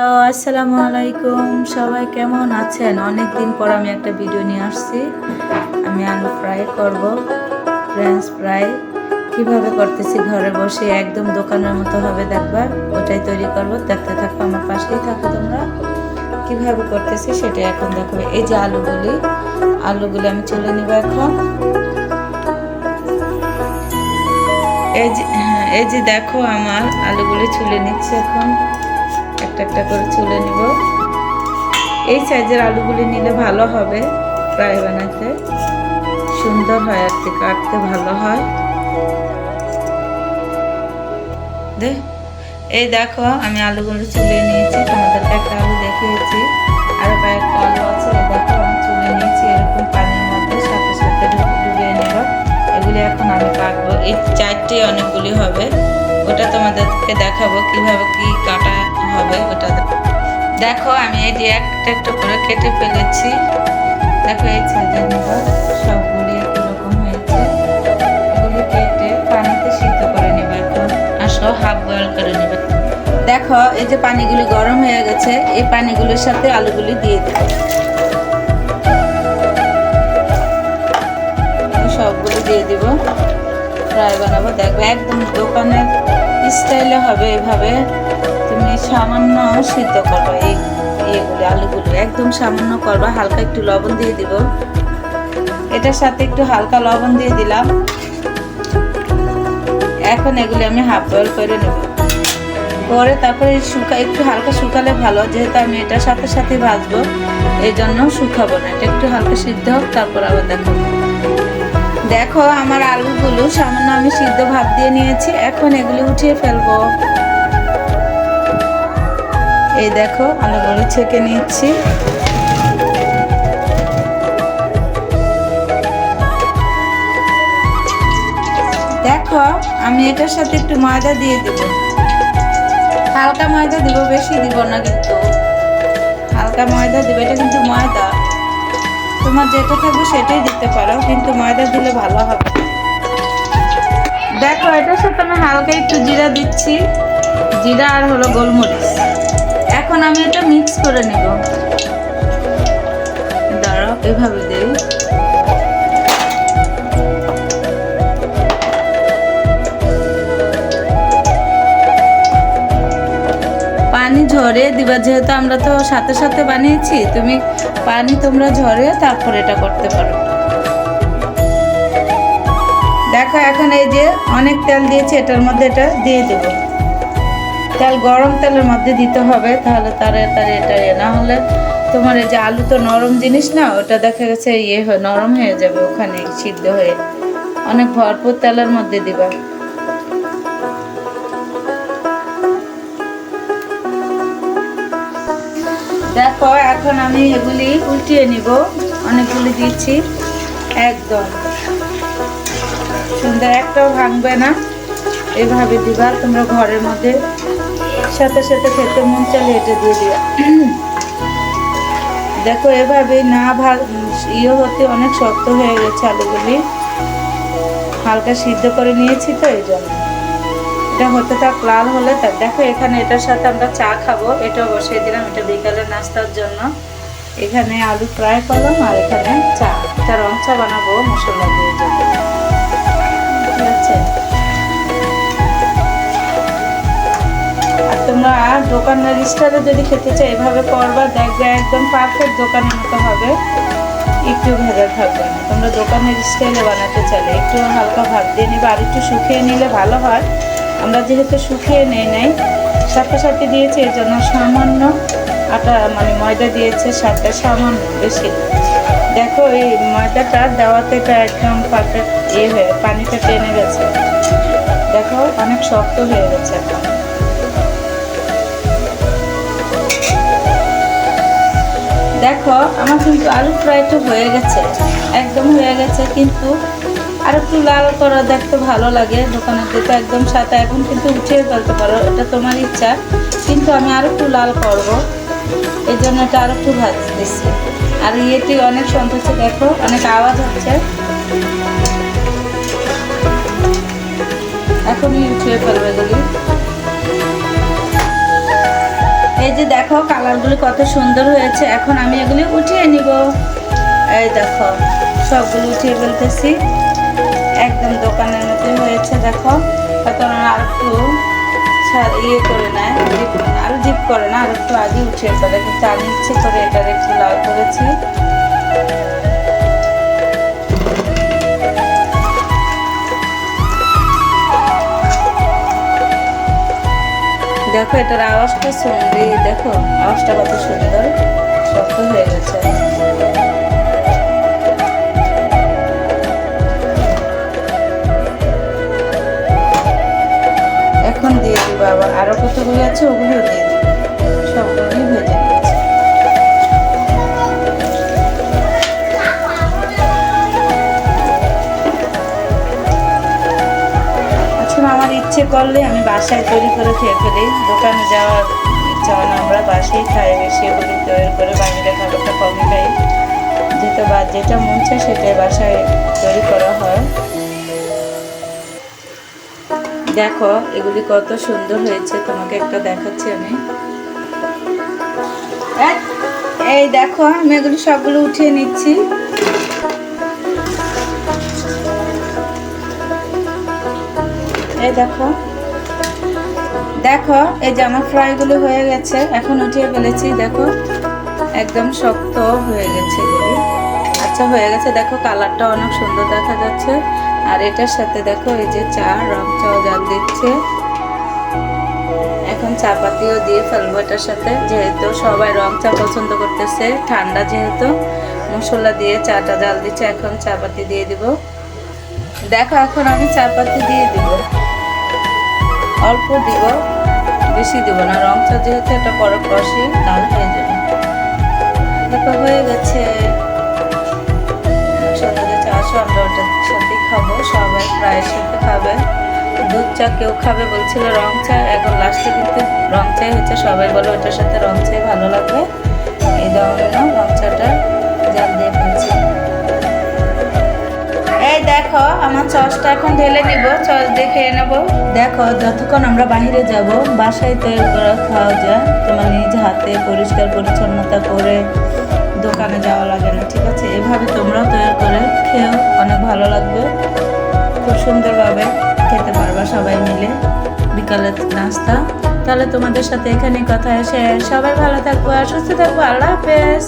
Hello আসসালামু আলাইকুম। সবাই কেমন আছেন? অনেক দিন পর আমি একটা ভিডিও নিয়ে আসছি। আমি আলু ফ্রাই করব ফ্রেঞ্চ ফ্রাই। কীভাবে করতেছি ঘরে বসে একদম দোকানের মতো হবে দেখবার। ওটাই তৈরি করব। দেখতে থাকো আমার পাশেই থাকো তোমরা। কীভাবে করতেছি সেটা এখন দেখো। এই যে আলুগুলি আলুগুলি আমি চলে নিব এখন। এই যে হ্যাঁ, এই যে দেখো আমার আলুগুলি ছুলে নিচ্ছে এখন। একটা একটা করে ছুলে নিব। এই সাইজের আলুগুলি নিলে ভালো হবে ফ্রাই বানাতে। সুন্দর হয় আর কি, কাটতে ভালো হয়। এই দেখো, আমি আলুগুলো চুলে নিয়েছি তোমাদেরকে একটা আলু দেখিয়েছি। আরও কয়েকটা আলু আছে, এই দেখো, আমি চুলে নিয়েছি, এরকম পানির মধ্যে সাথে সাথে ডুব- নেব। এগুলি এখন আমি কাটবো। এই চারটে অনেকগুলি হবে। ওটা তোমাদেরকে দেখাবো কীভাবে কি কাটা হবে ওটা দেখো, আমি এটি একটা একটা করে কেটে ফেলেছি। দেখো, এই সাইজের নেব সবগুলি একই রকম হয়েছে। এগুলি কেটে পানিতে সিদ্ধ করে নেবে এখন। আসো হাফ বয়েল করে নেবে। দেখো, এই যে পানিগুলি গরম হয়ে গেছে, এই পানিগুলির সাথে আলুগুলি দিয়ে দেবো। সবগুলো দিয়ে দিব। ফ্রাই বানাবো। দেখবে একদম দোকানের স্টাইলে হবে এভাবে। তুমি সামান্য সিদ্ধ করবে এই আলুগুলো। একদম সামান্য করবা, হালকা একটু লবণ দিয়ে দিব। এটার সাথে একটু হালকা লবণ দিয়ে দিলাম। এখন এগুলি আমি হাফ বয়েল করে নেব। পরে তারপরে শুকা একটু হালকা শুকালে ভালো, যেহেতু আমি এটার সাথে সাথে ভাজবো এই জন্য শুকাবো না। এটা একটু হালকা সিদ্ধ হোক, তারপর আবার দেখাবো। দেখো, আমার আলুগুলো সামান্য আমি সিদ্ধ ভাত দিয়ে নিয়েছি। এখন এগুলো উঠিয়ে ফেলব। এই দেখো আলুগুলো ছেঁকে নিচ্ছি। দেখো, আমি এটার সাথে একটু ময়দা দিয়ে দিব। হালকা ময়দা দিব, বেশি দিব না কিন্তু। হালকা ময়দা দিব, এটা কিন্তু ময়দা। তোমার যেটা থাকবে সেটাই দিতে পারো, কিন্তু ময়দা দিলে ভালো হবে দেখো, এটার সাথে আমি হালকা একটু জিরা দিচ্ছি। জিরা আর হলো গোলমরিচ। এখন আমি এটা মিক্স করে নেব। দাঁড়াও, এভাবে দেই। পানি ঝরে দিবা, যেহেতু আমরা তো সাথে সাথে বানিয়েছি, তুমি পানি তোমরা ঝরে তারপর এটা করতে পারো। দেখো, এখন এই যে অনেক তেল দিয়েছি, এটার মধ্যে এটা দিয়ে দেব। তেল, গরম তেলের মধ্যে দিতে হবে, তাহলে তারে তারে এটা না হলে তোমার এই যে আলু তো নরম জিনিস না, ওটা দেখা গেছে ইয়ে হয় নরম হয়ে যাবে ওখানে, সিদ্ধ হয়ে। অনেক ভরপুর তেলের মধ্যে দিবা। দেখো, এখন আমি এগুলি উল্টিয়ে নিব। অনেকগুলি দিচ্ছি। একদম। সুন্দর, একটাও ভাঙবে না। এভাবে দিবা, তোমরা ঘরের মধ্যে সাথে সাথে খেতে মন চালে এটা দিয়ে দিবা দেখো, এভাবে না ভাগ ইয়ে হতে অনেক শক্ত হয়ে গেছে আলুগুলি। হালকা সিদ্ধ করে নিয়েছি তো, এই জন্য। এটা হতে থাক, লাল হলে তার দেখো, এখানে এটার সাথে আমরা চা খাব। এটাও বসিয়ে দিলাম, এটা বিকালের নাস্তার জন্য। এখানে আলু ফ্রাই করলাম আর এখানে চা। এটা রং চা বানাবো, মশলা দিয়ে তোমরা দোকানের স্টাইলে যদি খেতে চাই, এভাবে করবা দেখবে, একদম পারফেক্ট দোকানের মতো হবে। একটু ভেজা থাকবে না। তোমরা দোকানের স্টাইলে বানাতে চাইলে একটু হালকা ভাত দিয়ে নিবে, আর একটু শুকিয়ে নিলে ভালো হয়। আমরা যেহেতু শুকিয়ে নেই নাই সাথে সাথে দিয়েছি, এর জন্য সামান্য আটা মানে ময়দা দিয়েছে সাথে সামান্য বেশি। দেখো, এই ময়দাটা দেওয়াতে এটা একদম পারফেক্ট ইয়ে হয়ে, পানিটা টেনে গেছে। দেখো, অনেক শক্ত হয়ে গেছে দেখো, আমার কিন্তু আলু ফ্রাইটা হয়ে গেছে, একদম হয়ে গেছে, কিন্তু আর একটু লাল করা দেখতে ভালো লাগে দোকানের তো একদম সাথে এখন কিন্তু উঠিয়ে ফেলতে পারো, এটা তোমার ইচ্ছা, কিন্তু আমি আর একটু লাল করব এই জন্য এটা আর একটু ভাজতেছি। আর ইয়েটি অনেক সন্তোষে দেখো, অনেক আওয়াজ হচ্ছে। এখনই উঠিয়ে ফেলবে এগুলি। দেখো, কালারগুলি কত সুন্দর হয়েছে। এখন আমি এগুলি উঠিয়ে নিব। এই দেখো, সবগুলো উঠিয়ে ফেলতেছি। একদম দোকানের মতো হয়েছে, দেখো। আর একটু ইয়ে করে নেয় আরও জিপ করে না, আর একটু আগে উঠিয়ে ফেলে। কিন্তু আমি ইচ্ছে করে এটার একটু লাল করেছি। দেখো, এটার আওয়াজটা শুনবি দেখো, আওয়াজটা কত সুন্দর, শক্ত হয়ে গেছে। এখন দিয়ে দিব আবার। আরও কতগুলো আছে, ওগুলো দিয়ে ইচ্ছে করলে আমি বাসায় তৈরি করে খেয়ে ফেলি। দোকানে যাওয়ার ইচ্ছা হয় না, আমরা বাসায় খাই বেশি তৈরি করে বাইরে খাবারটা কমই খাই। যেটা বা যেটা মন চায় সেটাই বাসায় তৈরি করা হয়। দেখো, এগুলি কত সুন্দর হয়েছে, তোমাকে একটা দেখাচ্ছি আমি। এই দেখো, আমি এগুলি সবগুলো উঠিয়ে নিচ্ছি। এই দেখো। দেখো, এই যে আমার ফ্রাইগুলো হয়ে গেছে। এখন উঠিয়ে ফেলেছি, দেখো। একদম শক্ত হয়ে গেছে। আচ্ছা হয়ে গেছে। দেখো কালারটা অনেক সুন্দর দেখা যাচ্ছে। আর এটার সাথে দেখো, এই যে চা, রং চাও জাল দিচ্ছে। এখন চা পাতিও দিয়ে ফেলব এটার সাথে। যেহেতু সবাই রং চা পছন্দ করতেছে, ঠান্ডা যেহেতু, মশলা দিয়ে চাটা জাল দিচ্ছে, এখন চা পাতি দিয়ে দিব। দেখো, এখন আমি চা পাতি দিয়ে দিব। অল্প দিব, বেশি দিব না রং চা যেহেতু এটা পরে কষি লাল হয়ে যাবে। দেখো, হয়ে গেছে। একসাথে চা আমরা ওটার সাথে খাব, সবাই প্রায়ের সাথে খাবে। দুধ চা কেউ খাবে বলছিল রং চা, এখন লাস্টে কিন্তু রং চাই হচ্ছে, সবাই বলে ওটার সাথে রং চাই ভালো লাগবে এই ধরনের রং চাটা। দেখো, আমার চসটা এখন ঢেলে নিব চস দিয়ে খেয়ে নেব। দেখো, যতক্ষণ আমরা বাইরে যাব, বাসায় তৈরি করা খাওয়া যায় তোমার নিজ হাতে পরিষ্কার পরিচ্ছন্নতা করে দোকানে যাওয়া লাগে না, ঠিক আছে? এভাবে তোমরাও তৈরি করে খেও, অনেক ভালো লাগবে। খুব সুন্দরভাবে খেতে পারবা সবাই মিলে বিকালের নাস্তা। তাহলে তোমাদের সাথে এখানে কথা এসে, সবাই ভালো থাকব আর সুস্থ থাকব। আল্লাহ হাফেজ।